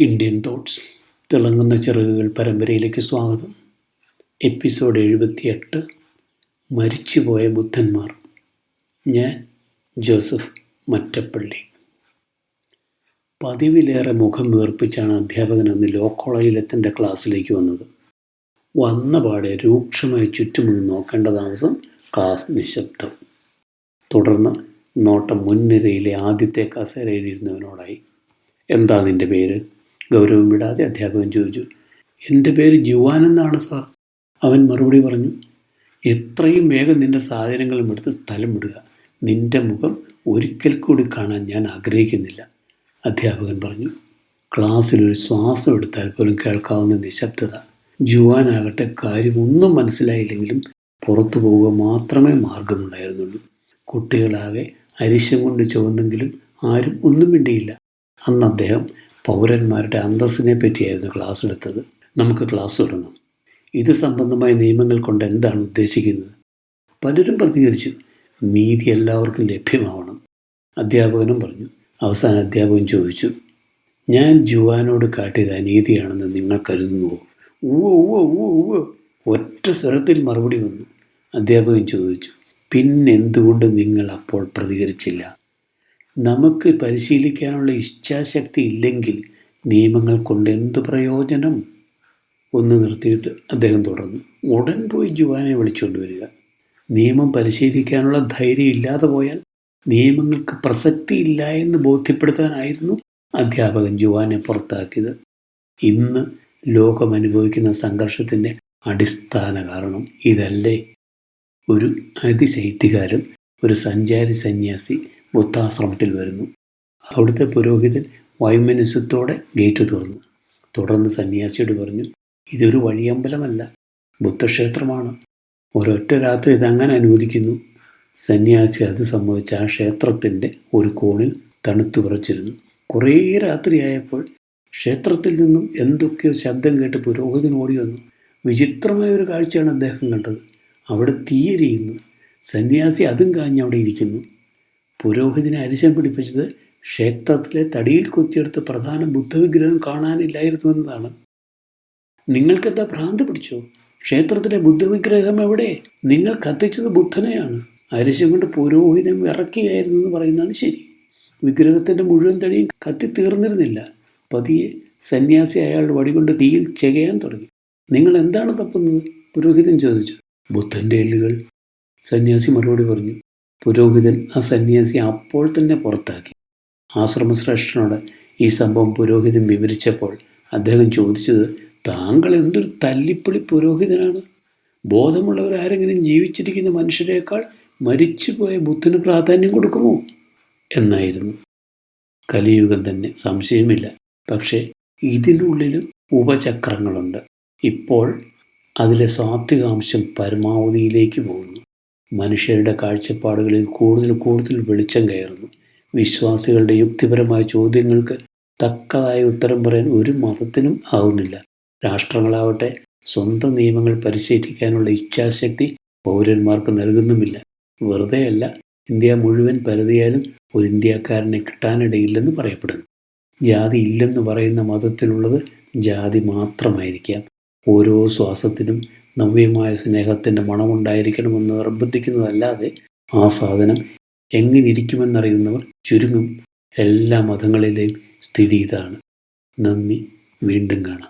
Indian thoughts തിളങ്ങുന്ന ചിറകുകൾ പരമ്പരയിലേക്ക് സ്വാഗതം. എപ്പിസോഡ് എഴുപത്തിയെട്ട് മരിച്ചുപോയ ബുദ്ധന്മാർ. ഞാൻ ജോസഫ് മറ്റപ്പള്ളി. പതിവിലേറെ മുഖം വീർപ്പിച്ചാണ് അധ്യാപകൻ അന്ന് ലോ കോളേജിൽ തന്റെ ക്ലാസ്സിലേക്ക് വന്നത്. വന്ന പാടെ രൂക്ഷമായി ചുറ്റുമുള്ള നോക്കേണ്ട താമസം ക്ലാസ് നിശബ്ദം. തുടർന്ന് നോട്ടം മുൻനിരയിലെ ആദ്യത്തെ കസേരയിലിരുന്നവനോടായി എന്താ നിന്റെ പേര്? ഗൗരവം വിടാതെ അധ്യാപകൻ ചോദിച്ചു എന്റെ പേര് ജുവാൻ എന്നാണ് സാർ? അവൻ മറുപടി പറഞ്ഞു എത്രയും വേഗം നിന്റെ സാധനങ്ങളും എടുത്ത് സ്ഥലം വിടുക. നിന്റെ മുഖം ഒരിക്കൽ കൂടി കാണാൻ ഞാൻ ആഗ്രഹിക്കുന്നില്ല അധ്യാപകൻ പറഞ്ഞു. ക്ലാസ്സിൽ ഒരു ശ്വാസം എടുത്താൽ പോലും കേൾക്കാവുന്ന നിശബ്ദത. ജുവാനാകട്ടെ കാര്യമൊന്നും മനസ്സിലായില്ലെങ്കിലും പുറത്തു പോവുക മാത്രമേ മാർഗമുണ്ടായിരുന്നുള്ളൂ. കുട്ടികളാകെ അരിശം കൊണ്ട് ചുവന്നെങ്കിലും ആരും ഒന്നും മിണ്ടിയില്ല. അന്ന് അദ്ദേഹം പൗരന്മാരുടെ അന്തസ്സിനെ പറ്റിയായിരുന്നു ക്ലാസ് എടുത്തത്. നമുക്ക് ക്ലാസ് തുടങ്ങാം. ഇത് സംബന്ധമായ നിയമങ്ങൾ കൊണ്ട് എന്താണ് ഉദ്ദേശിക്കുന്നത്? പലരും പ്രതികരിച്ചു. നീതി എല്ലാവർക്കും ലഭ്യമാവണം. അധ്യാപകനും പറഞ്ഞു. അവസാന അധ്യാപകൻ ചോദിച്ചു. ഞാൻ ജുവാനോട് കാട്ടിയത് അനീതിയാണെന്ന് നിങ്ങൾ കരുതുന്നുവോ? ഊവ ഊവ ഊവ ഒറ്റ സ്വരത്തിൽ മറുപടി വന്നു. അധ്യാപകൻ ചോദിച്ചു. പിന്നെന്തുകൊണ്ട് നിങ്ങൾ അപ്പോൾ പ്രതികരിച്ചില്ല? നമുക്ക് പരിശീലിക്കാനുള്ള ഇച്ഛാശക്തി ഇല്ലെങ്കിൽ നിയമങ്ങൾ കൊണ്ട് എന്ത് പ്രയോജനം? ഒന്ന് നിർത്തിയിട്ട് അദ്ദേഹം തുടർന്നു. ഉടൻ പോയി ജുവാനെ വിളിച്ചുകൊണ്ട് വരിക. നിയമം പരിശീലിക്കാനുള്ള ധൈര്യം ഇല്ലാതെ പോയാൽ നിയമങ്ങൾക്ക് പ്രസക്തി ഇല്ല എന്ന് ബോധ്യപ്പെടുത്താനായിരുന്നു അധ്യാപകൻ ജുവാനെ പുറത്താക്കിയത്. ഇന്ന് ലോകം അനുഭവിക്കുന്ന സംഘർഷത്തിന്റെ അടിസ്ഥാന കാരണം ഇതല്ലേ. ഒരു അതിശൈത്യകാലം ഒരു സഞ്ചാരി സന്യാസി ബുദ്ധാശ്രമത്തിൽ വരുന്നു. അവിടുത്തെ പുരോഹിതൻ വൈമനസ്യത്തോടെ ഗേറ്റ് തുറന്നു. തുടർന്ന് സന്യാസിയോട് പറഞ്ഞു ഇതൊരു വഴിയമ്പലമല്ല ബുദ്ധക്ഷേത്രമാണ്. ഒരൊറ്റ രാത്രി ഇതങ്ങനെ അനുവദിക്കുന്നു. സന്യാസി അത് സംഭവിച്ച ആ ക്ഷേത്രത്തിന്റെ ഒരു കോണിൽ തണുത്തു വിറച്ചിരുന്നു. കുറേ രാത്രിയായപ്പോൾ ക്ഷേത്രത്തിൽ നിന്നും എന്തൊക്കെയോ ശബ്ദം കേട്ട് പുരോഹിതൻ ഓടി വന്നു. വിചിത്രമായ ഒരു കാഴ്ചയാണ് അദ്ദേഹം കണ്ടത്. അവിടെ തീയരിയുന്നു. സന്യാസി അതും കാഞ്ഞ് അവിടെ ഇരിക്കുന്നു. പുരോഹിതനെ അരിശം പിടിപ്പിച്ചത് ക്ഷേത്രത്തിലെ തടിയിൽ കൊത്തിയെടുത്ത പ്രധാന ബുദ്ധവിഗ്രഹം കാണാനില്ലായിരുന്നു എന്നതാണ്. നിങ്ങൾക്കെന്താ ഭ്രാന്ത് പിടിച്ചു? ക്ഷേത്രത്തിലെ ബുദ്ധവിഗ്രഹം എവിടെ? നിങ്ങൾ കത്തിച്ചത് ബുദ്ധനെയാണ്. അരിശം കൊണ്ട് പുരോഹിതം ഇറക്കിയായിരുന്നു എന്ന് പറയുന്നതാണ് ശരി. വിഗ്രഹത്തിന്റെ മുഴുവൻ തടിയും കത്തി തീർന്നിരുന്നില്ല. പതിയെ സന്യാസി അയാളുടെ വടികൊണ്ട് തീയിൽ ചെകയാൻ തുടങ്ങി. നിങ്ങൾ എന്താണ് തപ്പുന്നത്? പുരോഹിതൻ ചോദിച്ചു. ബുദ്ധന്റെ എല്ലുകൾ. സന്യാസി മറുപടി പറഞ്ഞു. പുരോഹിതൻ ആ സന്യാസി അപ്പോൾ തന്നെ പുറത്താക്കി. ആശ്രമശ്രേഷ്ഠനോട് ഈ സംഭവം പുരോഹിതൻ വിവരിച്ചപ്പോൾ അദ്ദേഹം ചോദിച്ചത് താങ്കൾ എന്തൊരു തല്ലിപ്പൊളി പുരോഹിതനാണ്? ബോധമുള്ളവരാരെങ്കിലും ജീവിച്ചിരിക്കുന്ന മനുഷ്യരെക്കാൾ മരിച്ചുപോയ ബുദ്ധന് പ്രാധാന്യം കൊടുക്കുമോ? എന്നായിരുന്നു. കലിയുഗം തന്നെ സംശയമില്ല. പക്ഷേ ഇതിനുള്ളിലും ഉപചക്രങ്ങളുണ്ട്. ഇപ്പോൾ അതിലെ സ്വാത്വികാംശം പരമാവധിയിലേക്ക് പോകുന്നു. മനുഷ്യരുടെ കാഴ്ചപ്പാടുകളിൽ കൂടുതൽ കൂടുതൽ വെളിച്ചം കയറുന്നു. വിശ്വാസികളുടെ യുക്തിപരമായ ചോദ്യങ്ങൾക്ക് തക്കതായ ഉത്തരം പറയാൻ ഒരു മതത്തിനും ആവുന്നില്ല. രാഷ്ട്രങ്ങളാവട്ടെ സ്വന്തം നിയമങ്ങൾ പരിശീലിക്കാനുള്ള ഇച്ഛാശക്തി പൗരന്മാർക്ക് നൽകുന്നുമില്ല. വെറുതെയല്ല ഇന്ത്യ മുഴുവൻ പരതിയാലും ഒരു ഇന്ത്യക്കാരനെ കിട്ടാനിടയില്ലെന്ന് പറയപ്പെടുന്നു. ജാതി ഇല്ലെന്ന് പറയുന്ന മതത്തിലുള്ളത് ജാതി മാത്രമായിരിക്കാം. ഓരോ ശ്വാസത്തിനും നവ്യമായ സ്നേഹത്തിന്റെ മണമുണ്ടായിരിക്കണമെന്ന് നിർബന്ധിക്കുന്നതല്ലാതെ ആ സാധനം എങ്ങനെ ഇരിക്കുമെന്നറിയുന്നവർ ചുരുങ്ങും. എല്ലാ മതങ്ങളിലെയും സ്ഥിതി ഇതാണ്. നന്ദി. വീണ്ടും കാണാം.